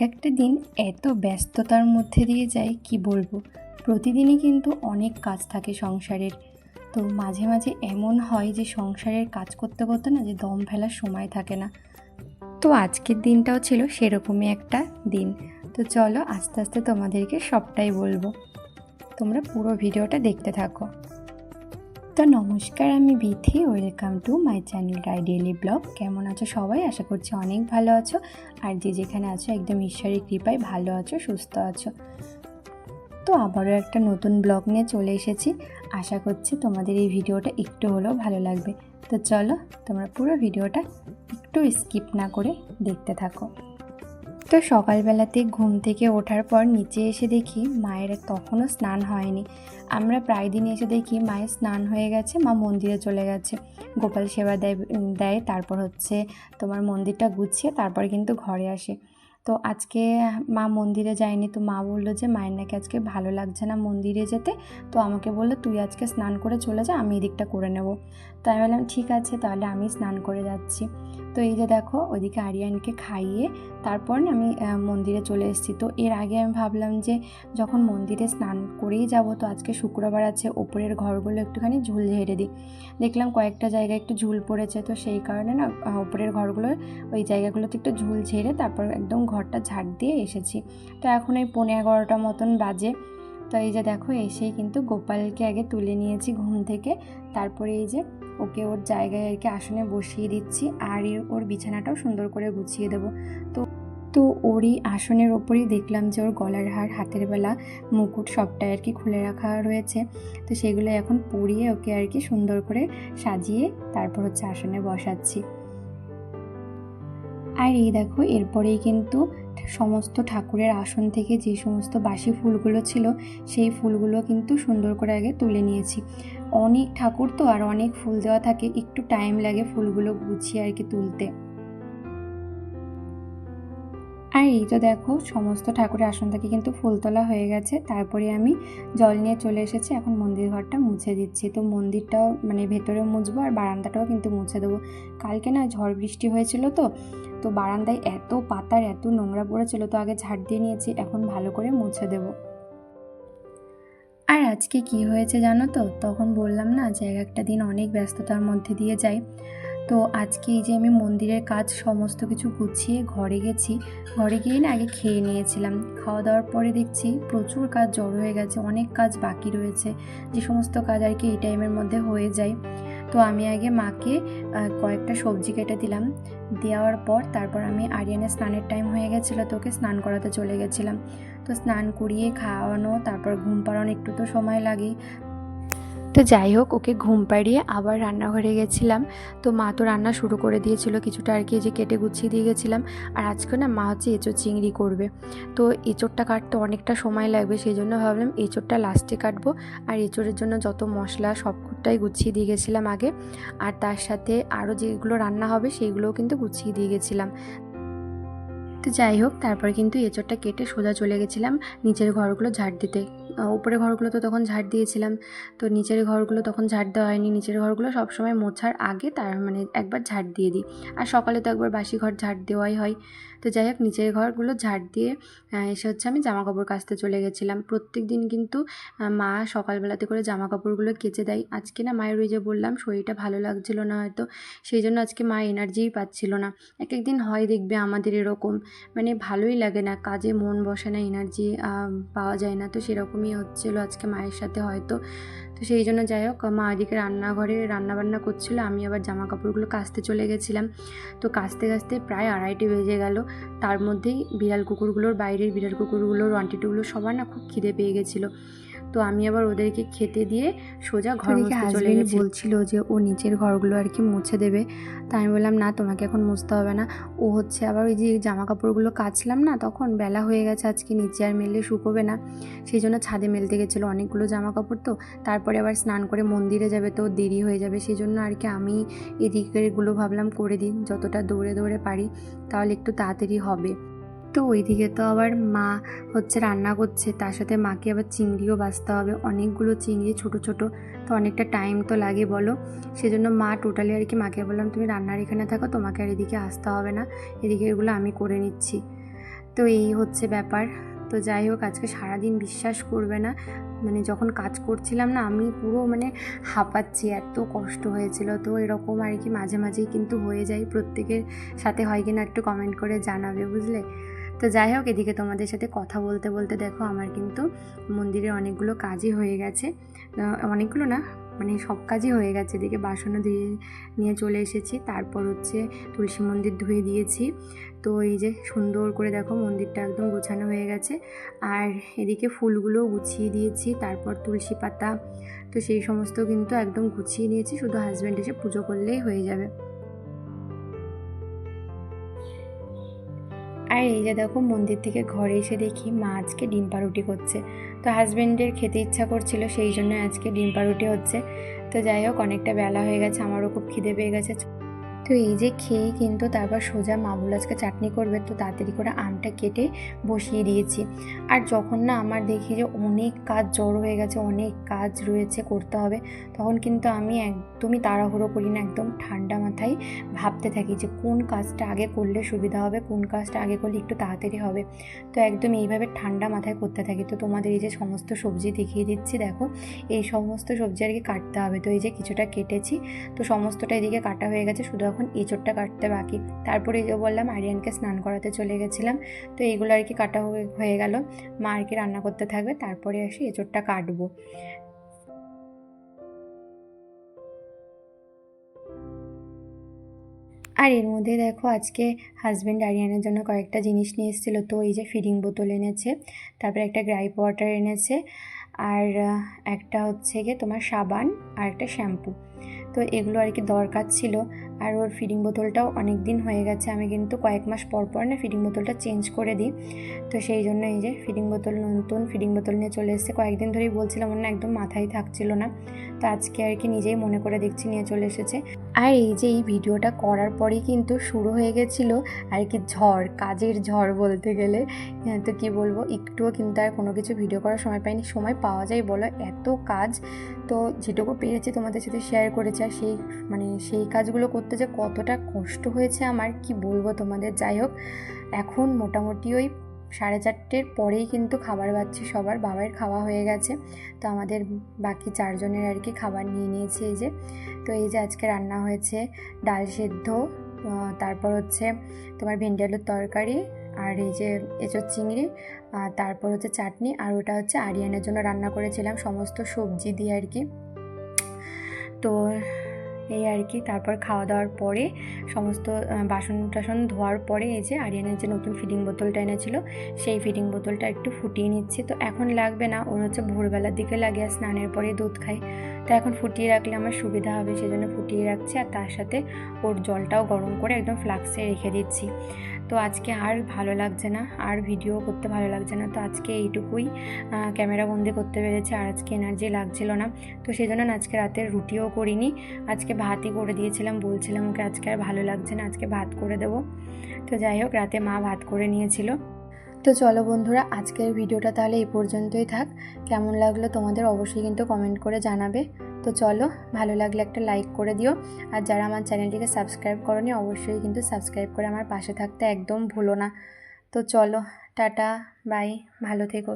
এক একটা দিন এত ব্যস্ততার মধ্যে দিয়ে যায়, কি বলব? প্রতিদিনই কিন্তু অনেক কাজ থাকে সংসারের। তো মাঝে মাঝে এমন হয় যে সংসারের কাজ করতে করতে না যে দম ফেলার সময় থাকে না। তো আজকের দিনটাও ছিল সেরকমই একটা দিন। তো চলো আস্তে আস্তে তোমাদেরকে সবটাই বলব। তোমরা পুরো ভিডিওটা দেখতে থাকো। তো নমস্কার, আমি Bithi. Welcome to my channel ডাই ডেলি ব্লগ কেমন আছো সবাই? আশা করছি অনেক ভালো আছো। আর যে যেখানে আছো, একদম ঈশ্বরের কৃপায় ভালো আছো, সুস্থ আছো। তো আবারও একটা নতুন ব্লগ নিয়ে চলে এসেছি। আশা করছি তোমাদের এই ভিডিওটা একটু হলেও ভালো লাগবে। তো চলো, তোমরা পুরো ভিডিওটা একটু স্কিপ না করে দেখতে থাকো। তো সকালবেলাতে ঘুম থেকে ওঠার পর নিচে এসে দেখি মায়ের তখনও স্নান হয়নি। আমরা প্রায় দিন এসে দেখি মায়ের স্নান হয়ে গেছে, মা মন্দিরে চলে গেছে। গোপাল সেবা দেয় দেয়, তারপর হচ্ছে তোমার মন্দিরটা গুছিয়ে তারপর কিন্তু ঘরে আসে। তো আজকে মা মন্দিরে যায়নি, তো মা বলল যে, মায়ের নাকি আজকে ভালো লাগছে না মন্দিরে যেতে। তো আমাকে বলল, তুই আজকে স্নান করে চলে যা, আমি এদিকটা করে নেব। তো আমি বললাম, ঠিক আছে, তাহলে আমি স্নান করে যাচ্ছি। তো এই যে দেখো ওইদিকে আরিয়ানকে খাইয়ে তারপর আমি মন্দিরে চলে এসেছি। তো এর আগে আমি ভাবলাম যে যখন মন্দিরে স্নান করেই যাব, তো আজকে শুক্রবার আছে, ওপরের ঘরগুলো একটুখানি ঝুল ঝেড়ে দিই। দেখলাম কয়েকটা জায়গায় একটু ঝুল পড়েছে, তো সেই কারণে না ওপরের ঘরগুলো, ওই জায়গাগুলোতে একটু ঝুল ঝেড়ে তারপর একদম ঘরটা ঝাড় দিয়ে এসেছি। তো এখন এই পনেরো এগারোটা মতন বাজে। তো এই যে দেখো, এসেই কিন্তু গোপালকে আগে তুলে নিয়েছি ঘুম থেকে। তারপরে এই যে ওকে ওর জায়গায় আর কি আসনে বসিয়ে দিচ্ছি আর ওর বিছানাটাও সুন্দর করে গুছিয়ে দেবো। তো তো ওরই আসনের ওপরেই দেখলাম যে ওর গলার হার, হাতের বেলা, মুকুট সবটাই আর কি খুলে রাখা রয়েছে। তো সেগুলো এখন পরিয়ে ওকে আর কি সুন্দর করে সাজিয়ে তারপর হচ্ছে আসনে বসাচ্ছি। আর এই দেখো, এরপরেই কিন্তু সমস্ত ঠাকুরের আসন থেকে যে সমস্ত বাসি ফুলগুলো ছিল, সেই ফুলগুলো কিন্তু সুন্দর করে আগে তুলে নিয়েছি। অনেক ঠাকুর তো আর অনেক ফুল দেওয়া থাকে, একটু টাইম লাগে ফুলগুলো গুছিয়ে আর কি তুলতে। আর এই তো দেখো, সমস্ত ঠাকুরের আসন থেকে কিন্তু ফুল তোলা হয়ে গেছে। তারপরে আমি জল নিয়ে চলে এসেছি, এখন মন্দির ঘরটা মুছে দিচ্ছি। তো মন্দিরটাও মানে ভেতরে মুছবো আর বারান্দাটাও কিন্তু মুছে দেবো। কালকে না ঝড় বৃষ্টি হয়েছিল তো তো বারান্দায় এত পাতার, এত নোংরা পড়েছিল তো আগে ঝাড় দিয়ে নিয়েছি, এখন ভালো করে মুছে দেবো। আর আজকে কি হয়েছে জানো তো? তখন বললাম না যে এক একটা দিন অনেক ব্যস্ততার মধ্যে দিয়ে যাই। তো আজকে এই যে আমি মন্দিরের কাজ সমস্ত কিছু গুছিয়ে ঘরে গেছি। ঘরে গিয়ে না আগে খেয়ে নিয়েছিলাম। খাওয়া দাওয়ার পরে দেখছি প্রচুর কাজ জড়ো হয়ে গেছে, অনেক কাজ বাকি রয়েছে। যে সমস্ত কাজ আর কি এই টাইমের মধ্যে হয়ে যায়। তো আমি আগে মাকে কয়েকটা সবজি কেটে দিলাম। দেওয়ার পর তারপর আমি আরিয়ানের স্নানের টাইম হয়ে গেছিল তোকে স্নান করাতে চলে গেছিলাম। তো স্নান করিয়ে খাওয়ানো, তারপর ঘুম পাড়ানো একটু তো সময় লাগেই। তো যাই হোক, ওকে ঘুম পাড়িয়ে আবার রান্নাঘরে গেছিলাম। তো মা তো রান্না শুরু করে দিয়েছিল, কিছুটা আর কি যে কেটে গুছিয়ে দিয়ে গেছিলাম। আর আজকে না মা হচ্ছে এঁচোড় চিংড়ি করবে। তো এঁচোড়টা কাটতে অনেকটা সময় লাগবে, সেই জন্য ভাবলাম এঁচোড়টা লাস্টে কাটবো। আর এঁচোড়ের জন্য যত মশলা সবটাই গুছিয়ে দিয়ে গেছিলাম আগে। আর তার সাথে আরও যেগুলো রান্না হবে সেইগুলোও কিন্তু গুছিয়ে দিয়ে গেছিলাম। তো যাই হোক, তারপর কিন্তু এঁচোড়টা কেটে সোজা চলে গেছিলাম নিচের ঘরগুলো ঝাড় দিতে। উপরে ঘরগুলো তো তখন ঝাড় দিয়েছিলাম। তো নিচের ঘরগুলো তখন ঝাড় দেওয়া হয়নি। নিচের ঘরগুলো সবসময় মোছার আগে তার মানে একবার ঝাড় দিয়ে দিই। আর সকালে তো একবার বাসি ঘর ঝাড় দেওয়াই হয়। তো যাই হোক, নিচের ঘরগুলো ঝাড় দিয়ে এসে হচ্ছে আমি জামা কাপড় কাচতে চলে গেছিলাম। প্রত্যেক দিন কিন্তু মা সকালবেলাতে করে জামা কাপড়গুলো কেচে দেয়। আজকে না মায়ের ওই যে বললাম, শরীরটা ভালো লাগছিল না হয়তো, সেই জন্য আজকে মা এনার্জিই পাচ্ছিল না। এক একদিন হয় দেখবে আমাদের এরকম। মানে ভালোই লাগে না, কাজে মন বসে না এনার্জি পাওয়া যায় না। তো সেরকমই হচ্ছিল আজকে মায়ের সাথে হয়তো। তো সেই জন্য যাই হোক, মা এদিকে রান্নাঘরে রান্নাবান্না করছিল, আমি আবার জামা কাপড়গুলো কাচতে চলে গেছিলাম। তো কাচতে কাচতে প্রায় আড়াইটি বেজে গেল। তার মধ্যেই বিড়াল কুকুরগুলোর বাইরের বিড়াল কুকুরগুলোর ওয়ান্টিটুগুলো সবার না খুব খিদে পেয়ে গেছিল। তো আমি আবার ওদেরকে খেতে দিয়ে সোজা ঘর মুছতে চলে গেছি। বলছিল যে ও নিচের ঘরগুলো আর কি মুছে দেবে। তো আমি বললাম না তোমাকে এখন মুছতে হবে না। ও হচ্ছে আবার ওই যে জামা কাপড়গুলো কাচলাম না তখন বেলা হয়ে গেছে আজকে নিচে আর মেললে শুকোবে না। সেই জন্য ছাদে মেলতে গেছিল অনেকগুলো জামা কাপড় তো তারপরে আবার স্নান করে মন্দিরে যাবে তো দেরি হয়ে যাবে। সেই জন্য আর কি আমি এদিকেরগুলো ভাবলাম করে দিই যতটা দৌড়ে দৌড়ে পারি তাহলে একটু তাড়াতাড়ি হবে। তো ওইদিকে তো আবার মা হচ্ছে রান্না করছে, তার সাথে মাকে আবার চিংড়িও বাছতে হবে। অনেকগুলো চিংড়ি, ছোট ছোট, তো অনেকটা টাইম তো লাগে বলো। সেজন্য মা টোটালি আর কি মাকে বললাম, তুমি রান্নার এখানে থাকো, তোমাকে আর এদিকে আসতে হবে না। এদিকে এগুলো আমি করে নিচ্ছি। তো এই হচ্ছে ব্যাপার। তো যাই হোক, আজকে সারাদিন বিশ্বাস করবে না। মানে যখন কাজ করছিলাম না, আমি পুরো মানে হাঁপাচ্ছি, এত কষ্ট হয়েছিল। তো এরকম আর কি মাঝে মাঝেই কিন্তু হয়ে যায়। প্রত্যেকের সাথে হয় কিনা একটু কমেন্ট করে জানাবে, বুঝলে? তো যাই হোক, এদিকে তোমাদের সাথে কথা বলতে বলতে দেখো আমার কিন্তু মন্দিরের অনেকগুলো কাজই হয়ে গেছে। অনেকগুলো না মানে সব কাজই হয়ে গেছে। এদিকে বাসনও ধুয়ে নিয়ে চলে এসেছি, তারপর হচ্ছে তুলসী মন্দির ধুয়ে দিয়েছি। তো এই যে সুন্দর করে দেখো মন্দিরটা একদম গোছানো হয়ে গেছে। আর এদিকে ফুলগুলো গুছিয়ে দিয়েছি, তারপর তুলসী পাতা, তো সেই সমস্ত কিন্তু একদম গুছিয়ে নিয়েছি। শুধু হাজব্যান্ড এসে পুজো করলেই হয়ে যাবে। আর এই যে দেখো মন্দির থেকে ঘরে এসে দেখি মা আজকে ডিম পাউরুটি করছে। তো হাজব্যান্ডের খেতে ইচ্ছা করছিল, সেই জন্য আজকে ডিম পাউরুটি হচ্ছে। তো যাই হোক, অনেকটা বেলা হয়ে গেছে, আমারও খুব খিদে পেয়ে গেছে। তো এই যে খেয়ে কিন্তু তারপর সোজা মামুল আজকে চাটনি করবে তো তাড়াতাড়ি করে আমটা কেটে বসিয়ে দিয়েছি। আর যখন না আমার দেখি যে অনেক কাজ জড়ো হয়ে গেছে, অনেক কাজ রয়েছে করতে হবে, তখন কিন্তু আমি একদমই তাড়াহুড়ো করি না, একদম ঠান্ডা মাথায় ভাবতে থাকি যে কোন কাজটা আগে করলে সুবিধা হবে, কোন কাজটা আগে করলে একটু তাড়াতাড়ি হবে। তো একদম এইভাবে ঠান্ডা মাথায় করতে থাকি। তো তোমাদের এই যে সমস্ত সবজি দেখিয়ে দিচ্ছি, দেখো, এই সমস্ত সবজি আর কি কাটতে হবে। তো এই যে কিছুটা কেটেছি, তো সমস্তটা এদিকে কাটা হয়ে গেছে, শুধু এঁচোড়টা কাটতে বাকি। তারপরে যে বললাম, আরিয়ানকে স্নান করাতে চলে গেছিলাম। তো এইগুলো আর কি কাটা হয়ে হয়ে গেল। মা আর কি রান্না করতে থাকবে, তারপরে এসে এঁচোড়টা কাটবো। আর এর মধ্যে দেখো, আজকে হাজব্যান্ড আরিয়ানের জন্য কয়েকটা জিনিস নিয়ে এসেছিল। তো এই যে ফিডিং বোতল এনেছে, তারপরে একটা গ্রাইপ ওয়াটার এনেছে, আর একটা হচ্ছে গিয়ে তোমার সাবান আর একটা শ্যাম্পু তো এগুলো আর কি দরকার ছিল। আর ওর ফিডিং বোতলটাও অনেক দিন হয়ে গেছে। আমি কিন্তু কয়েক মাস পর পর না ফিডিং বোতলটা চেঞ্জ করে দিই। তো সেই জন্য এই যে ফিডিং বোতল নতুন ফিডিং বোতল নিয়ে চলে এসেছে। কয়েকদিন ধরেই বলছিলাম ওর না একদম মাথায় থাকছিল না। তো আজকে আর কি নিজেই মনে করে দেখছি নিয়ে চলে এসেছে। আর এই যে এই ভিডিওটা করার পরেই কিন্তু শুরু হয়ে গেছিল আর কি ঝড় কাজের ঝড় বলতে গেলে। হ্যাঁ, তো কি বলব একটুও কিন্তু আর কোনো কিছু ভিডিও করার সময় পাইনি। সময় পাওয়া যায় বলো এত কাজ। তো যেটুকু পেরেছি তোমাদের সাথে শেয়ার করেছি আর সেই মানে সেই কাজগুলো করতে যে কতটা কষ্ট হয়েছে আমার, কি বলব তোমাদের? যাই হোক, এখন মোটামুটি ওই সাড়ে চারটের পরেই কিন্তু খাবার পাচ্ছি সবার। বাবার খাওয়া হয়ে গেছে, তো আমাদের বাকি চারজনের আর কি খাবার নিয়ে নিয়েছি এই যে। তো এই যে আজকে রান্না হয়েছে ডাল সেদ্ধ তারপর হচ্ছে তোমার ভেন্ডি আলুর তরকারি আর এই যে এঁচোর চিংড়ি তারপর হচ্ছে চাটনি আর ওটা হচ্ছে আরিয়ানের জন্য রান্না করেছিলাম সমস্ত সবজি দিয়ে আর কি। তো এই আর কি। তারপর খাওয়া দাওয়ার পরে সমস্ত বাসন টাসন ধোয়ার পরে এই যে আরিয়ানের যে নতুন ফিডিং বোতলটা এনেছিল, সেই ফিডিং বোতলটা একটু ফুটিয়ে নিচ্ছি। তো এখন লাগবে না, ওর হচ্ছে ভোরবেলার দিকে লাগে, আর স্নানের পরে দুধ খাই। তো এখন ফুটিয়ে রাখলে আমার সুবিধা হবে, সেজন্য ফুটিয়ে রাখছি, আর তার সাথে ওর জলটাও গরম করে একদম ফ্লাক্সে রেখে দিচ্ছি। তো আজকে আর ভালো লাগছে না, আর ভিডিও করতে ভালো লাগছে না। তো আজকে এইটুকুই ক্যামেরা বন্দি করতে পেরেছে, আর আজকে এনার্জি লাগছিল না। তো সেই জন্য আজকে রাতের রুটিও করিনি। আজকে ভাতই করে দিয়েছিলাম, বলছিলাম ওকে আজকে আর ভালো লাগছে না, আজকে ভাত করে দেবো। তো যাই হোক, রাতে মা ভাত করে নিয়েছিল। তো চলো বন্ধুরা, আজকের ভিডিওটা তাহলে এই পর্যন্তই থাক। কেমন লাগল তোমাদের অবশ্যই কিন্তু কমেন্ট করে জানাবে। তো চলো, ভালো লাগলে একটা লাইক করে দিও। আর যারা আমার চ্যানেলটিকে সাবস্ক্রাইব করনি, অবশ্যই কিন্তু সাবস্ক্রাইব করে আমার পাশে থাকতে একদম ভুলো না। তো চলো, টাটা বাই ভালো থেকো।